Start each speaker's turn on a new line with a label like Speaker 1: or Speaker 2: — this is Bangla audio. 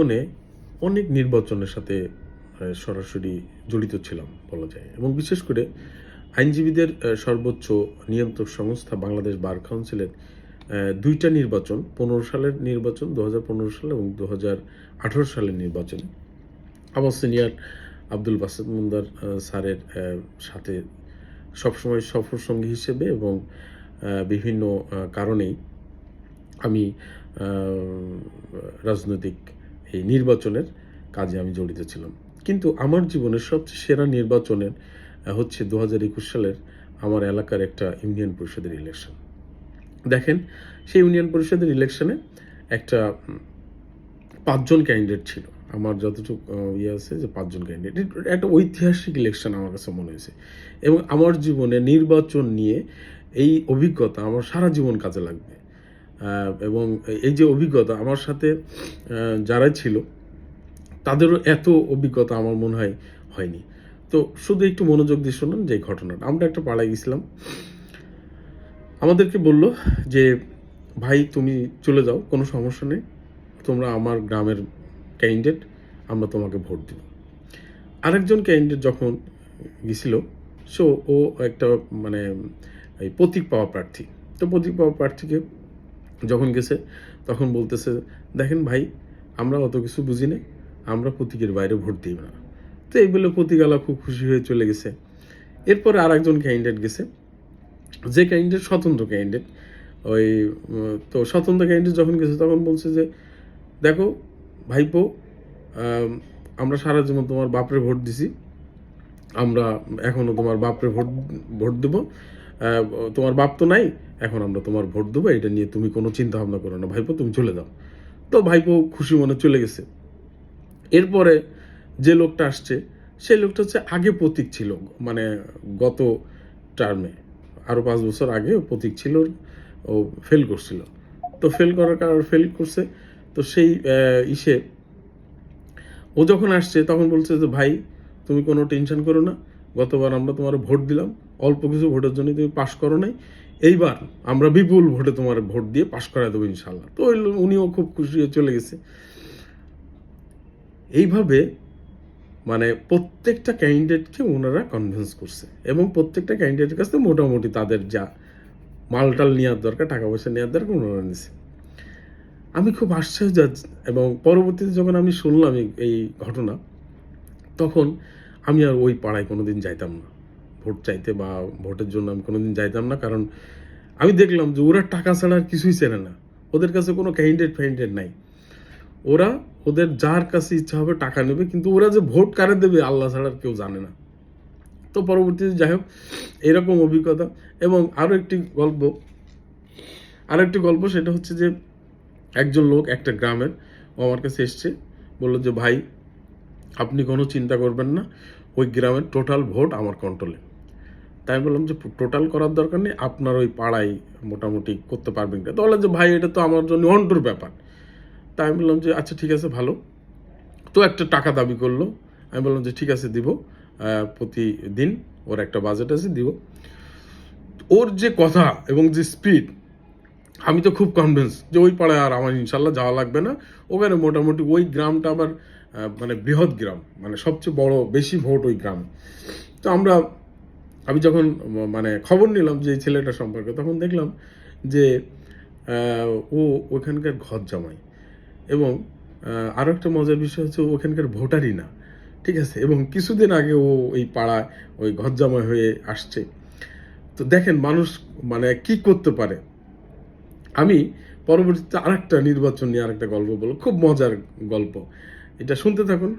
Speaker 1: জীবনে অনেক নির্বাচনের সাথে সরাসরি জড়িত ছিলাম, বলা যায়। এবং বিশেষ করে আইনজীবীদের সর্বোচ্চ নিয়ন্ত্রক সংস্থা বাংলাদেশ বার কাউন্সিলের দুইটা নির্বাচন, পনেরো সালের নির্বাচন দু সালে এবং দু হাজার আঠারো সালের নির্বাচন। আমার সিনিয়র আব্দুল বাসেদ মুন্দার স্যারের সাথে সবসময় সফর সঙ্গী হিসেবে এবং বিভিন্ন কারণেই আমি রাজনৈতিক এই নির্বাচনের কাজে আমি জড়িত ছিলাম। কিন্তু আমার জীবনের সবচেয়ে সেরা নির্বাচনের হচ্ছে দু হাজার একুশ সালের আমার এলাকার একটা ইউনিয়ন পরিষদের ইলেকশন দেখেন, সেই ইউনিয়ন পরিষদের ইলেকশনে একটা পাঁচজন ক্যান্ডিডেট ছিল। আমার যতটুকু ইয়ে আছে যে পাঁচজন ক্যান্ডিডেট একটা ঐতিহাসিক ইলেকশন আমার কাছে মনে হয়েছে। এবং আমার জীবনে নির্বাচন নিয়ে এই অভিজ্ঞতা আমার সারা জীবন কাজে লাগবে। এবং এই যে অভিজ্ঞতা আমার সাথে আহ, যারা ছিল তাদেরও এত অভিজ্ঞতা আমার মনে হয় হয়নি। তো শুধু একটু মনোযোগ দিয়ে শুনুন যে ঘটনাটা। আমরা একটা পাড়ায় গেছিলাম। আমাদেরকে বলল যে ভাই তুমি চলে যাও কোনো সমস্যা নেই। তোমরা আমার গ্রামের ক্যান্ডিডেট আমরা তোমাকে ভোট দিব। আরেকজন ক্যান্ডিডেট যখন গেছিল সো ও একটা মানে এই প্রতীক পাওয়া প্রার্থী। তো প্রতীক পাওয়া প্রার্থীকে যখন গেছে, তখন বলতেছে, দেখেন ভাই, আমরা অত কিছু বুঝি না আমরা প্রতীকের বাইরে ভোট দিই না। তো এই বলে প্রতীকালা খুব খুশি হয়ে চলে গেছে। এরপরে আর একজন ক্যান্ডিডেট গেছে। যে ক্যান্ডিডেট স্বতন্ত্র ক্যান্ডিডেট ওই, তো স্বতন্ত্র ক্যান্ডিডেট যখন গেছে, তখন বলছে যে, দেখো ভাইপো আমরা সারা জীবন তোমার বাপরে ভোট দিছি, আমরা এখনও তোমার বাপরে ভোট ভোট দেবো তোমার বাপ তো নাই, এখন আমরা তোমার ভোট দেবো, এটা নিয়ে তুমি কোনো চিন্তা ভাবনা করো না। ভাইপো, তুমি চলে যাও। তো ভাইপো খুশি মনে চলে গেছে। এরপরে যে লোকটা আসছে, সেই লোকটা হচ্ছে আগে প্রতীক ছিল মানে গত টার্মে আরও পাঁচ বছর আগে প্রতীক ছিল, ও ফেল করছিল। তো ফেল করার কারণে ফেল করছে। তো সেই ইসে ও যখন আসছে, তখন বলছে যে, ভাই, তুমি কোনো টেনশন করো না। গতবার আমরা তোমার ভোট দিলাম। অল্প কিছু ভোটের জন্য তুমি পাশ করো নাই। এইবার আমরা বিপুল ভোটে তোমার ভোট দিয়ে পাশ করাই দেবো ইনশাল্লাহ তো উনিও খুব খুশি হয়ে চলে গেছে। এইভাবে মানে প্রত্যেকটা ক্যান্ডিডেটকে ওনারা কনভিন্স করছে এবং প্রত্যেকটা ক্যান্ডিডেটের কাছে মোটামুটি তাদের যা মালটাল নেওয়ার দরকার টাকা পয়সা নেওয়ার দরকার ওনারা নিছে। আমি খুব আশ্চর্য এবং পরবর্তীতে যখন আমি শুনলাম এই ঘটনা, তখন আমি আর ওই পাড়ায় কোনোদিন যাইতাম না। ভোট চাইতে বা ভোটের জন্য আমি কোনোদিন যাইতাম না, কারণ আমি দেখলাম যে ওরা টাকা ছাড়া আর কিছুই চেনে না। ওদের কাছে কোনো ক্যান্ডিডেট ফ্যান্ডিডেট নাই। ওরা ওদের যার কাছে ইচ্ছা হবে টাকা নেবে, কিন্তু ওরা যে ভোট কারে দেবে আল্লাহ ছাড়া কেউ জানে না। তো পরবর্তীতে যাই হোক, এরকম অভিজ্ঞতা। এবং আরও একটি গল্প আরও একটি গল্প সেটা হচ্ছে যে একজন লোক একটা গ্রামের, ও আমার কাছে এসছে, বলল যে, ভাই আপনি কোনো চিন্তা করবেন না, ওই গ্রামের টোটাল ভোট আমার কন্ট্রোলে তাই আমি বললাম যে টোটাল করার দরকার নেই, আপনার ওই পাড়ায় মোটামুটি করতে পারবেন কিনা। তো যে, ভাই, এটা তো আমার জন্য অন্টুর ব্যাপার। তাই আমি বললাম যে আচ্ছা ঠিক আছে, ভালো। তো একটা টাকা দাবি করল। আমি বললাম যে, ঠিক আছে, দিব। প্রতিদিন ওর একটা বাজেট আছে, দিব। ওর যে কথা এবং যে স্পিড আমি তো খুব কনভিন্স যে ওই পাড়ায় আর আমার ইনশাল্লাহ যাওয়া লাগবে না। ওখানে মোটামুটি ওই গ্রামটা আবার মানে বৃহৎ গ্রাম মানে সবচেয়ে বড়, বেশি ভোট ওই গ্রাম। তো আমরা, আমি যখন মানে খবর নিলাম যে এই ছেলেটা সম্পর্কে, তখন দেখলাম যে ও ওখানকার ঘর জামাই এবং আরও একটা মজার বিষয় হচ্ছে ওখানকার ভোটারই না, ঠিক আছে? এবং কিছুদিন আগে ও এই পাড়ায় ওই ঘর জামাই হয়ে আসছে। তো দেখেন মানুষ মানে কি করতে পারে? আমি পরবর্তীতে আরেকটা নির্বাচন নিয়ে আরেকটা গল্প বলব। খুব মজার গল্প। এটা শুনতে থাকুন।